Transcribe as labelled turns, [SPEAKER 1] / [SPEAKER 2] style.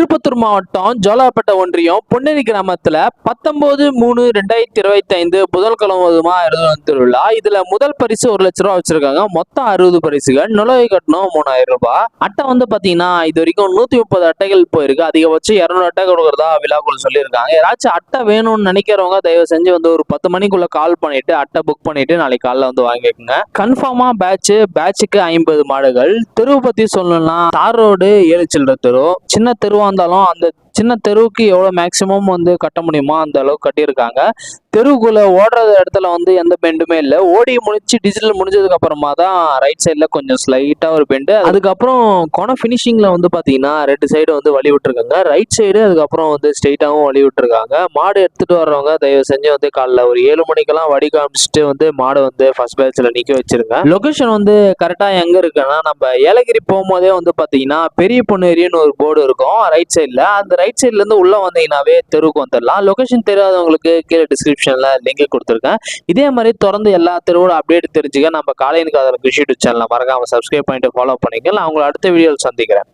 [SPEAKER 1] திருப்பத்தூர் மாவட்டம் ஜோலாப்பேட்டை ஒன்றியம் பொன்னேரி கிராமத்துல பத்தொன்பது மூணு ரெண்டாயிரத்தி இருபத்தி ஐந்து புதன்கிழமை மதுமா திருவிழா. இதுல முதல் பரிசு ஒரு லட்ச ரூபா வச்சிருக்காங்க. மொத்தம் அறுபது பரிசுகள். நுழைவு கட்டணம் மூணாயிரம் ரூபாய். அட்டை வந்து பாத்தீங்கன்னா இது வரைக்கும் நூத்தி முப்பது அட்டைகள் போயிருக்கு. அதிகபட்சம் இரநூறு அட்டை கொடுக்கறதா விழாக்குள் சொல்லியிருக்காங்க. யாராச்சும் அட்டை வேணும்னு நினைக்கிறவங்க தயவு செஞ்சு வந்து ஒரு பத்து மணிக்குள்ள கால் பண்ணிட்டு அட்டை புக் பண்ணிட்டு நாளைக்கு காலைல வந்து வாங்கிக்கோங்க. கன்ஃபார்மா பேட்ச் பேட்சுக்கு ஐம்பது மாடுகள். தெருவை பத்தி சொல்லணும்னா தார் ரோடு ஏழு சில்லற தெரு. சின்ன தெருவா இருந்தாலும் அந்த சின்ன தெருவுக்கு எவ்வளோ மேக்சிமம் வந்து கட்ட முடியுமோ அந்த அளவுக்கு கட்டியிருக்காங்க. தெருவுக்குள்ள ஓடுற இடத்துல வந்து எந்த பெண்டுமே இல்லை. ஓடி முடிச்சு டிஜிட்டல் முடிஞ்சதுக்கு அப்புறமா தான் ரைட் சைடில் கொஞ்சம் ஸ்லைட்டாக ஒரு பெண்டு. அதுக்கப்புறம் கொன ஃபினிஷிங்கில் வந்து பார்த்தீங்கன்னா ரெண்டு சைடு வந்து வழி விட்டுருக்காங்க. ரைட் சைடு அதுக்கப்புறம் வந்து ஸ்ட்ரெயிட்டாகவும் வழி விட்டுருக்காங்க. மாடு எடுத்துகிட்டு வர்றவங்க தயவு செஞ்சு வந்து காலைல ஒரு ஏழு மணிக்கெல்லாம் வடி காமிச்சிட்டு வந்து மாடு வந்து ஃபர்ஸ்ட் பேட்சில் நிற்க வச்சிருங்க. லொக்கேஷன் வந்து கரெக்டாக எங்கே இருக்குன்னா நம்ம ஏலகிரி போகும்போதே வந்து பார்த்தீங்கன்னா பெரிய பொன்னேரின்னு ஒரு போர்டு இருக்கும். ரைட் சைடில் அந்த ரைட் சைட்லேருந்து உள்ளே வந்தீங்கன்னாவே தெருவுக்கு வந்துடலாம். லொகேஷன் தெரியாதவங்களுக்கு கீழே டிஸ்கிரிப்ஷனில் லிங்க் கொடுத்துருக்கேன். இதே மாதிரி தொடர்ந்து எல்லா தெருவோட அப்டேட் தெரிஞ்சுக்க நம்ம காலையினுக்கு அதில் யூடியூப் சேனலை மறக்காமல் சப்ஸ்கிரைப் பண்ணிட்டு ஃபாலோ பண்ணிக்க நான் உங்களை அடுத்த வீடியோவில் சந்திக்கிறேன்.